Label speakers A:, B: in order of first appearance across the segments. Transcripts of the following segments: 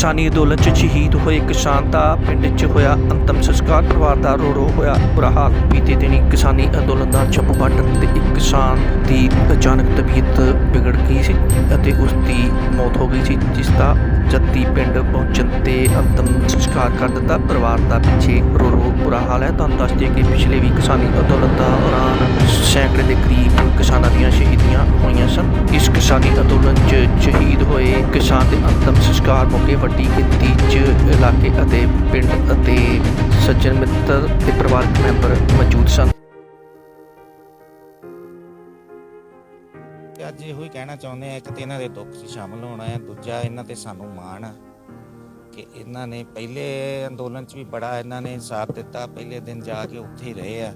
A: ਕਿਸਾਨੀ ਅੰਦੋਲਨ 'ਚ ਸ਼ਹੀਦ ਹੋਏ ਕਿਸਾਨ ਦਾ ਪਿੰਡ 'ਚ ਹੋਇਆ ਅੰਤਮ ਸੰਸਕਾਰ, ਪਰਿਵਾਰ ਦਾ ਰੋ ਰੋ ਹੋਇਆ ਬੁਰਾ ਹਾਲ। ਬੀਤੇ ਦਿਨੀ ਕਿਸਾਨੀ ਅੰਦੋਲਨ ਦਾ ਜੰਮੂ ਬਾਰਡਰ ਤੇ ਇੱਕ ਕਿਸਾਨ ਦੀ ਅਚਾਨਕ ਤਬੀਅਤ ਵਿਗੜ ਗਈ ਸੀ ਅਤੇ ਉਸ ਦੀ ਮੌਤ ਹੋ ਗਈ ਸੀ, ਜਿਸ ਦਾ ਜੱਦੀ ਪਿੰਡ ਪਹੁੰਚਣ ਤੇ ਅੰਤਮ ਸੰਸਕਾਰ ਕਰ ਦਿੱਤਾ। ਪਰਿਵਾਰ ਦਾ ਪਿੱਛੇ ਰੋ ਰੋ ਬੁਰਾ ਹਾਲ ਹੈ। ਤੁਹਾਨੂੰ ਦੱਸ ਦਈਏ ਕਿ ਪਿਛਲੇ ਵੀ ਕਿਸਾਨੀ ਅੰਦੋਲਨ ਦੌਰਾਨ ਸੈਂਕੜੇ ਦੇ ਕਰੀਬ ਕਿਸਾਨਾਂ ਦੀਆਂ ਸ਼ਹੀਦੀਆਂ ਹੋਈਆਂ ਸਨ। ਇਸ ਕਿਸਾਨੀ ਅੰਦੋਲਨ 'ਚ ਸ਼ਹੀਦ ਹੋਏ ਕਿਸਾਨ ਦੇ ਅੰਤਮ ਸੰਸਕਾਰ ਮੌਕੇ ਵੱਡੀ ਗਿਣਤੀ 'ਚ ਇਲਾਕੇ ਅਤੇ ਪਿੰਡ ਅਤੇ ਸੱਜਣ ਮਿੱਤਰ ਤੇ ਪਰਿਵਾਰਕ ਮੈਂਬਰ ਮੌਜੂਦ ਸਨ।
B: ਤੇ ਅੱਜ ਇਹੋ ਹੀ ਕਹਿਣਾ ਚਾਹੁੰਦੇ ਆ, ਇੱਕ ਤੇ ਇਹਨਾਂ ਦੇ ਦੁੱਖ 'ਚ ਸ਼ਾਮਲ ਹੋਣਾ ਹੈ ਦੂਜਾ ਇਹਨਾਂ ਤੇ ਸਾਨੂੰ ਮਾਣ ਆ ਕਿ ਇਹਨਾਂ ਨੇ ਪਹਿਲੇ ਅੰਦੋਲਨ 'ਚ ਵੀ ਬੜਾ ਇਹਨਾਂ ਨੇ ਸਾਥ ਦਿੱਤਾ, ਪਹਿਲੇ ਦਿਨ ਜਾ ਕੇ ਉੱਥੇ ਹੀ ਰਹੇ ਆ।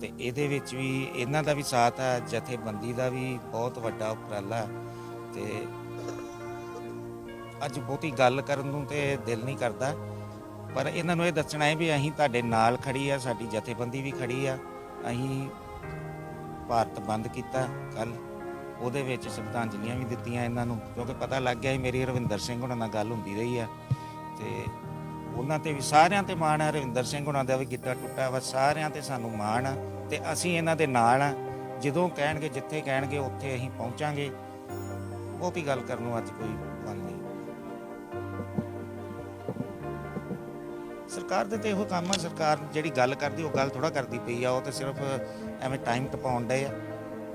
B: ਤੇ ਇਹਦੇ ਵਿੱਚ ਵੀ ਇਹਨਾਂ ਦਾ ਵੀ ਸਾਥ ਆ, ਜਥੇਬੰਦੀ ਦਾ ਵੀ ਬਹੁਤ ਵੱਡਾ ਉਪਰਾਲਾ। ਤੇ ਅੱਜ ਬਹੁਤੀ ਗੱਲ ਕਰਨ ਨੂੰ ਤੇ ਦਿਲ ਨਹੀਂ ਕਰਦਾ। ਪਰ ਇਹਨਾਂ ਨੂੰ ਇਹ ਦੱਸਣਾ ਹੈ ਵੀ ਅਸੀਂ ਤੁਹਾਡੇ ਨਾਲ ਖੜੀ ਆ, ਸਾਡੀ ਜਥੇਬੰਦੀ ਵੀ ਖੜੀ ਆ। ਅਸੀਂ ਭਾਰਤ ਬੰਦ ਕੀਤਾ ਕੱਲ ਉਹਦੇ ਵਿੱਚ ਸ਼ਰਧਾਂਜਲੀਆਂ ਵੀ ਦਿੱਤੀਆਂ ਇਹਨਾਂ ਨੂੰ। ਕਿਉਂਕਿ ਪਤਾ ਲੱਗ ਗਿਆ ਸੀ ਮੇਰੀ ਰਵਿੰਦਰ ਸਿੰਘ ਹੁਣਾਂ ਨਾਲ ਗੱਲ ਹੁੰਦੀ ਰਹੀ ਆ। ਤੇ ਉਹਨਾਂ ਤੇ ਵੀ ਸਾਰਿਆਂ ਤੇ ਮਾਣ ਆ, ਰਵਿੰਦਰ ਸਿੰਘ ਹੁਣਾਂ ਦਾ ਵੀ ਗਿੱਟਾ ਟੁੱਟਾ ਵਾ, ਸਾਰਿਆਂ ਤੇ ਸਾਨੂੰ ਮਾਣ ਆ। ਤੇ ਅਸੀਂ ਇਹਨਾਂ ਦੇ ਨਾਲ ਆ। ਜਦੋਂ ਕਹਿਣਗੇ, ਜਿੱਥੇ ਕਹਿਣਗੇ, ਉੱਥੇ ਅਸੀਂ ਪਹੁੰਚਾਂਗੇ। ਬਹੁਤੀ ਗੱਲ ਕਰਨ ਨੂੰ ਅੱਜ ਕੋਈ ਸਰਕਾਰ ਦੇ ਤੇ ਇਹੋ ਕੰਮ ਆ, ਸਰਕਾਰ ਜਿਹੜੀ ਗੱਲ ਕਰਦੀ, ਉਹ ਗੱਲ ਥੋੜਾ ਕਰਦੀ ਪਈ ਆ, ਉਹ ਤੇ ਸਿਰਫ ਐਵੇਂ ਟਾਈਮ ਟਪਾਉਣ ਡਏ ਆ।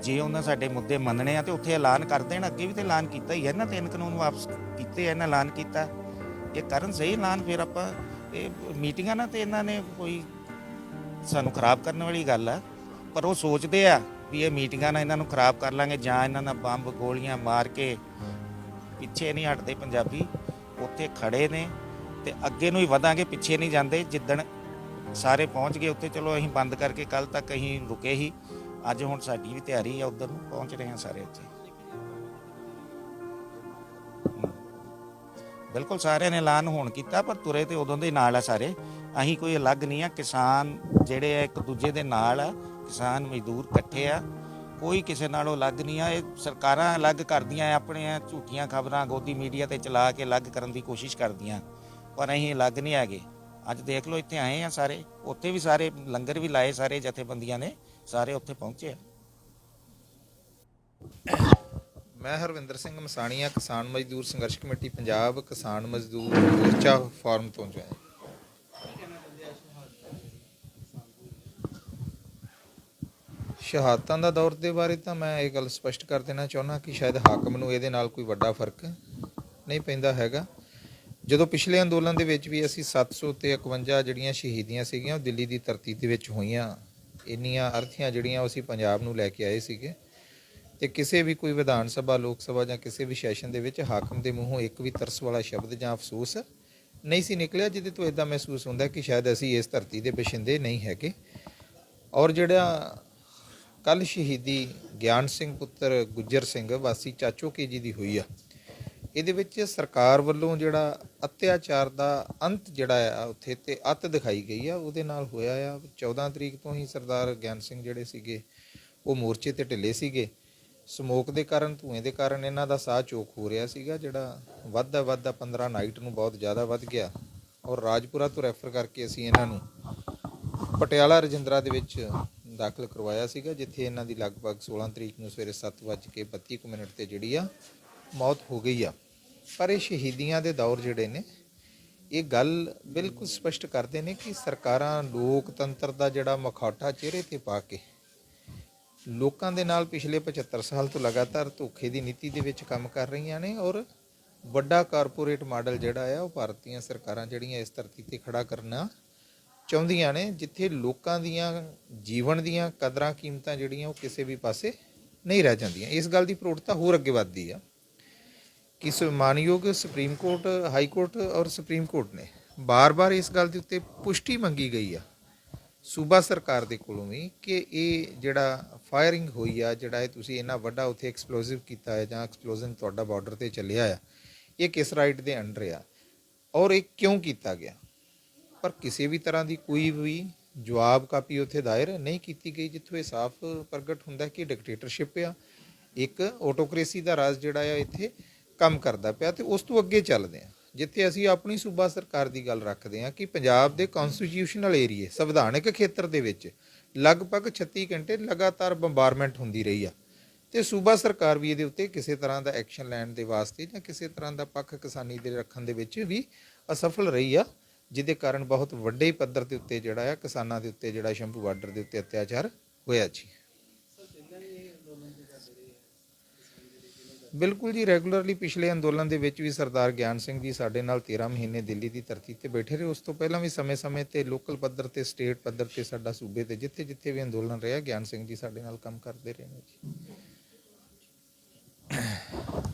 B: ਜੇ ਉਹਨਾਂ ਸਾਡੇ ਮੁੱਦੇ ਮੰਨਣੇ ਆ ਤੇ ਉੱਥੇ ਐਲਾਨ ਕਰ ਦੇਣ, ਅੱਗੇ ਵੀ ਤੇ ਐਲਾਨ ਕੀਤਾ ਹੀ ਹੈ ਨਾ ਤਿੰਨ ਕਾਨੂੰਨ ਵਾਪਸ ਕੀਤੇ ਆ, ਇਹਨਾਂ ਐਲਾਨ ਕੀਤਾ। ਇਹ ਕਰਨ ਸਹੀ ਐਲਾਨ ਫਿਰ ਆਪਾਂ, ਇਹ ਮੀਟਿੰਗਾਂ ਨਾ ਤੇ ਇਹਨਾਂ ਨੇ ਕੋਈ ਸਾਨੂੰ ਖਰਾਬ ਕਰਨ ਵਾਲੀ ਗੱਲ ਆ। ਪਰ ਉਹ ਸੋਚਦੇ ਆ ਵੀ ਇਹ ਮੀਟਿੰਗਾਂ ਨਾਲ ਇਹਨਾਂ ਨੂੰ ਖਰਾਬ ਕਰ ਲਾਂਗੇ ਜਾਂ ਇਹਨਾਂ ਨਾਲ ਬੰਬ ਗੋਲੀਆਂ ਮਾਰ ਕੇ ਪਿੱਛੇ ਨਹੀਂ ਹਟਦੇ ਪੰਜਾਬੀ। ਉੱਥੇ ਖੜੇ ਨੇ ਤੇ ਅੱਗੇ ਨੂੰ ਹੀ ਵਧਾਂਗੇ, ਪਿੱਛੇ ਨਹੀਂ ਜਾਂਦੇ। ਜਿੱਦਣ ਸਾਰੇ ਪਹੁੰਚ ਗਏ ਉੱਥੇ, ਚਲੋ ਅਸੀਂ ਬੰਦ ਕਰਕੇ ਕੱਲ ਤੱਕ ਅਸੀਂ ਰੁਕੇ ਹੀ ਅੱਜ ਹੁਣ ਸਾਡੀ ਵੀ ਤਿਆਰੀ ਆ, ਉਧਰ ਨੂੰ ਪਹੁੰਚ ਰਹੇ ਹਾਂ ਸਾਰੇ ਉੱਥੇ ਬਿਲਕੁਲ ਸਾਰਿਆਂ ਨੇ ਐਲਾਨ ਹੋਣ ਕੀਤਾ, ਪਰ ਤੁਰੇ ਤੇ ਉਦੋਂ ਦੇ ਨਾਲ ਆ ਸਾਰੇ। ਅਸੀਂ ਕੋਈ ਅਲੱਗ ਨਹੀਂ ਆ, ਕਿਸਾਨ ਜਿਹੜੇ ਆ, ਇੱਕ ਦੂਜੇ ਦੇ ਨਾਲ ਆ। ਕਿਸਾਨ ਮਜ਼ਦੂਰ ਇਕੱਠੇ ਆ। ਕੋਈ ਕਿਸੇ ਨਾਲੋਂ ਅਲੱਗ ਨਹੀਂ ਆ। ਇਹ ਸਰਕਾਰਾਂ ਅਲੱਗ ਕਰਦੀਆਂ ਆ, ਆਪਣੇ ਝੂਠੀਆਂ ਖਬਰਾਂ ਗੋਦੀ ਮੀਡੀਆ ਤੇ ਚਲਾ ਕੇ ਅਲੱਗ ਕਰਨ ਦੀ ਕੋਸ਼ਿਸ਼ ਕਰਦੀਆਂ। ਪਰ ਅਸੀਂ ਅਲੱਗ ਨਹੀਂ ਹੈਗੇ। ਅੱਜ ਦੇਖ ਲਓ, ਇੱਥੇ ਆਏ ਆ ਸਾਰੇ। ਉੱਥੇ ਵੀ ਸਾਰੇ ਲੰਗਰ ਵੀ ਲਾਏ ਸਾਰੇ ਜਥੇਬੰਦੀਆਂ ਨੇ। ਸਾਰੇ ਉੱਥੇ ਪਹੁੰਚੇ ਆ।
C: ਮੈਂ ਹਰਵਿੰਦਰ ਸਿੰਘ ਮਸਾਣੀਆ, ਕਿਸਾਨ ਮਜ਼ਦੂਰ ਸੰਘਰਸ਼ ਕਮੇਟੀ, ਪੰਜਾਬ ਕਿਸਾਨ ਮਜ਼ਦੂਰ ਮੋਰਚਾ ਫਾਰਮ ਤੋਂ ਜੋ ਹੈ ਸ਼ਹਾਦਤਾਂ ਦਾ ਦੌਰ ਦੇ ਬਾਰੇ ਤਾਂ ਮੈਂ ਇਹ ਗੱਲ ਸਪਸ਼ਟ ਕਰ ਦੇਣਾ ਚਾਹੁੰਦਾ ਕਿ ਸ਼ਾਇਦ ਹਾਕਮ ਨੂੰ ਇਹਦੇ ਨਾਲ ਕੋਈ ਵੱਡਾ ਫ਼ਰਕ ਨਹੀਂ ਪੈਂਦਾ ਹੈਗਾ। ਜਦੋਂ ਪਿਛਲੇ ਅੰਦੋਲਨ ਦੇ ਵਿੱਚ ਵੀ ਅਸੀਂ 700 ਤੇ 51 ਜਿਹੜੀਆਂ ਸ਼ਹੀਦੀਆਂ ਸੀਗੀਆਂ, ਉਹ ਦਿੱਲੀ ਦੀ ਧਰਤੀ ਦੇ ਵਿੱਚ ਹੋਈਆਂ। ਇੰਨੀਆਂ ਅਰਥੀਆਂ ਜਿਹੜੀਆਂ ਉਹ ਅਸੀਂ ਪੰਜਾਬ ਨੂੰ ਲੈ ਕੇ ਆਏ ਸੀਗੇ। ਤੇ ਕਿਸੇ ਵੀ ਕੋਈ ਵਿਧਾਨ ਸਭਾ, ਲੋਕ ਸਭਾ ਜਾਂ ਕਿਸੇ ਵੀ ਸੈਸ਼ਨ ਦੇ ਵਿੱਚ ਹਾਕਮ ਦੇ ਮੂੰਹੋਂ ਇੱਕ ਵੀ ਤਰਸ ਵਾਲਾ ਸ਼ਬਦ ਜਾਂ ਅਫਸੋਸ ਨਹੀਂ ਸੀ ਨਿਕਲਿਆ, ਜਿਹਦੇ ਤੋਂ ਇਦਾਂ ਮਹਿਸੂਸ ਹੁੰਦਾ ਕਿ ਸ਼ਾਇਦ ਅਸੀਂ ਇਸ ਧਰਤੀ ਦੇ ਬਸ਼ਿੰਦੇ ਨਹੀਂ ਹੈਗੇ। ਔਰ ਜਿਹੜਾ ਕੱਲ ਸ਼ਹੀਦੀ ਗਿਆਨ ਸਿੰਘ ਪੁੱਤਰ ਗੁੱਜਰ ਸਿੰਘ, ਵਾਸੀ ਚਾਚੋਕੇ ਜੀ ਦੀ ਹੋਈ ਆ ਇਹਦੇ ਵਿੱਚ ਸਰਕਾਰ ਵੱਲੋਂ ਜਿਹੜਾ ਅਤਿਆਚਾਰ ਦਾ ਅੰਤ ਜਿਹੜਾ ਆ, ਉੱਥੇ ਤੇ ਅੱਤ ਦਿਖਾਈ ਗਈ ਆ, ਉਹਦੇ ਨਾਲ ਹੋਇਆ ਆ। 14 ਤਰੀਕ ਤੋਂ ਹੀ ਸਰਦਾਰ ਗਿਆਨ ਸਿੰਘ ਜਿਹੜੇ ਸੀਗੇ, ਉਹ ਮੋਰਚੇ ਤੇ ਢਿੱਲੇ ਸੀਗੇ। ਸਮੋਕ ਦੇ ਕਾਰਨ, ਧੂਏ ਦੇ ਕਾਰਨ ਇਹਨਾਂ ਦਾ ਸਾਹ ਚੋਕ ਹੋ ਰਿਹਾ ਸੀਗਾ, ਜਿਹੜਾ ਵੱਧਦਾ ਵੱਧਦਾ 15 ਨਾਈਟ ਨੂੰ ਬਹੁਤ ਜ਼ਿਆਦਾ ਵੱਧ ਗਿਆ। ਔਰ ਰਾਜਪੁਰਾ ਤੋਂ ਰੈਫਰ ਕਰਕੇ ਅਸੀਂ ਇਹਨਾਂ ਨੂੰ ਪਟਿਆਲਾ ਰਜਿੰਦਰਾ ਦੇ ਵਿੱਚ ਦਾਖਲ ਕਰਵਾਇਆ ਸੀਗਾ, ਜਿੱਥੇ ਇਹਨਾਂ ਦੀ ਲਗਭਗ 16 ਤਰੀਕ ਨੂੰ ਸਵੇਰੇ 7:32 ਕੁ ਮਿੰਟ ਤੇ ਜਿਹੜੀ ਆ, ਮੌਤ ਹੋ ਗਈ ਆ। ਪਰ ਇਹ ਸ਼ਹੀਦੀਆਂ ਦੇ ਦੌਰ ਜਿਹੜੇ ਨੇ, ਇਹ ਗੱਲ ਬਿਲਕੁਲ ਸਪਸ਼ਟ ਕਰਦੇ ਨੇ ਕਿ ਸਰਕਾਰਾਂ ਲੋਕਤੰਤਰ ਦਾ ਜਿਹੜਾ ਮਖੌਟਾ ਚਿਹਰੇ ਤੇ ਪਾ ਕੇ ਲੋਕਾਂ ਦੇ ਨਾਲ ਪਿਛਲੇ 75 ਸਾਲ ਤੋਂ ਲਗਾਤਾਰ ਧੋਖੇ ਦੀ ਨੀਤੀ ਦੇ ਵਿੱਚ ਕੰਮ ਕਰ ਰਹੀਆਂ ਨੇ ਔਰ ਵੱਡਾ ਕਾਰਪੋਰੇਟ ਮਾਡਲ ਜਿਹੜਾ ਆ, ਉਹ ਭਾਰਤੀਆਂ ਸਰਕਾਰਾਂ ਜਿਹੜੀਆਂ ਇਸ ਧਰਤੀ ਤੇ ਖੜਾ ਕਰਨਾ ਚਾਹੁੰਦੀਆਂ ਨੇ, ਜਿੱਥੇ ਲੋਕਾਂ ਦੀਆਂ, ਜੀਵਨ ਦੀਆਂ ਕਦਰਾਂ ਕੀਮਤਾਂ ਜਿਹੜੀਆਂ ਉਹ ਕਿਸੇ ਵੀ ਪਾਸੇ ਨਹੀਂ ਰਹਿ ਜਾਂਦੀਆਂ। ਇਸ ਗੱਲ ਦੀ ਪ੍ਰੋੜਤਾ ਹੋਰ ਅੱਗੇ ਵੱਧਦੀ ਆ। ਕਿ ਸ- ਮਾਨਯੋਗ ਸੁਪਰੀਮ ਕੋਰਟ, ਹਾਈ ਕੋਰਟ ਔਰ ਸੁਪਰੀਮ ਕੋਰਟ ਨੇ ਬਾਰ-ਬਾਰ ਇਸ ਗੱਲ ਦੇ ਉੱਤੇ ਪੁਸ਼ਟੀ ਮੰਗੀ ਗਈ ਆ, ਸੂਬਾ ਸਰਕਾਰ ਦੇ ਕੋਲੋਂ ਵੀ, ਕਿ ਇਹ ਜਿਹੜਾ ਫਾਇਰਿੰਗ ਹੋਈ ਆ, ਜਿਹੜਾ ਇਹ ਤੁਸੀਂ ਇੰਨਾ ਵੱਡਾ ਉੱਥੇ ਐਕਸਪਲੋਸਿਵ ਕੀਤਾ ਹੈ ਜਾਂ ਐਕਸਪਲੋਜ਼ਨ ਤੁਹਾਡਾ ਬਾਰਡਰ ਤੇ ਚੱਲਿਆ ਆ, ਇਹ ਕਿਸ ਰਾਈਟ ਦੇ ਅੰਡਰ ਆ ਔਰ ਇਹ ਕਿਉਂ ਕੀਤਾ ਗਿਆ? ਪਰ ਕਿਸੇ ਵੀ ਤਰ੍ਹਾਂ ਦੀ ਕੋਈ ਵੀ ਜਵਾਬ ਕਾਪੀ ਉੱਥੇ ਦਾਇਰ ਨਹੀਂ ਕੀਤੀ ਗਈ, ਜਿੱਥੋਂ ਇਹ ਸਾਫ਼ ਪ੍ਰਗਟ ਹੁੰਦਾ ਕਿ ਡਿਕਟੇਟਰਸ਼ਿਪ ਆ, ਇੱਕ ਆਟੋਕ੍ਰੇਸੀ ਦਾ ਰਾਜ ਜਿਹੜਾ ਆ ਇੱਥੇ ਕੰਮ ਕਰਦਾ ਪਿਆ ਤੇ ਉਸ ਤੋਂ ਅੱਗੇ ਚੱਲਦੇ ਆ। ਜਿੱਥੇ ਅਸੀਂ ਆਪਣੀ ਸੂਬਾ ਸਰਕਾਰ ਦੀ ਗੱਲ ਰੱਖਦੇ ਹਾਂ ਕਿ ਪੰਜਾਬ ਦੇ ਕਨਸਟੀਟਿਊਸ਼ਨਲ ਏਰੀਏ ਸੰਵਿਧਾਨਕ ਖੇਤਰ ਦੇ ਵਿੱਚ ਲਗਭਗ 36 ਘੰਟੇ ਲਗਾਤਾਰ ਬੰਬਾਰਮੈਂਟ ਹੁੰਦੀ ਰਹੀ ਆ। ਤੇ ਸੂਬਾ ਸਰਕਾਰ ਵੀ ਇਹਦੇ ਉੱਤੇ ਕਿਸੇ ਤਰ੍ਹਾਂ ਦਾ ਐਕਸ਼ਨ ਲੈਣ ਦੇ ਵਾਸਤੇ ਜਾਂ ਕਿਸੇ ਤਰ੍ਹਾਂ ਦਾ ਪੱਖ ਕਿਸਾਨੀ ਦੇ ਰੱਖਣ ਦੇ ਵਿੱਚ ਵੀ ਅਸਫਲ ਰਹੀ ਆ, ਜਿਹਦੇ ਕਾਰਨ ਬਹੁਤ ਵੱਡੇ ਪੱਧਰ ਦੇ ਉੱਤੇ ਜਿਹੜਾ ਆ ਕਿਸਾਨਾਂ ਦੇ ਉੱਤੇ ਜਿਹੜਾ ਸ਼ੰਭੂ ਬਾਰਡਰ ਦੇ ਉੱਤੇ ਅਤਿਆਚਾਰ ਹੋਇਆ ਜੀ। ਬਿਲਕੁਲ ਜੀ, ਰੈਗੂਲਰਲੀ ਪਿਛਲੇ ਅੰਦੋਲਨ ਦੇ ਵਿੱਚ ਵੀ ਸਰਦਾਰ ਗਿਆਨ ਸਿੰਘ ਜੀ ਸਾਡੇ ਨਾਲ 13 ਮਹੀਨੇ ਦਿੱਲੀ ਦੀ ਧਰਤੀ ਤੇ ਬੈਠੇ ਰਹੇ। ਉਸ ਤੋਂ ਪਹਿਲਾਂ ਵੀ ਸਮੇਂ-ਸਮੇਂ ਤੇ ਲੋਕਲ ਪੱਧਰ ਤੇ, ਸਟੇਟ ਪੱਧਰ ਤੇ ਸਾਡਾ ਸੂਬੇ ਤੇ ਜਿੱਥੇ-ਜਿੱਥੇ ਵੀ ਅੰਦੋਲਨ ਰਿਹਾ, ਗਿਆਨ ਸਿੰਘ ਜੀ ਸਾਡੇ ਨਾਲ ਕੰਮ ਕਰਦੇ ਰਹੇ ਨੇ ਜੀ।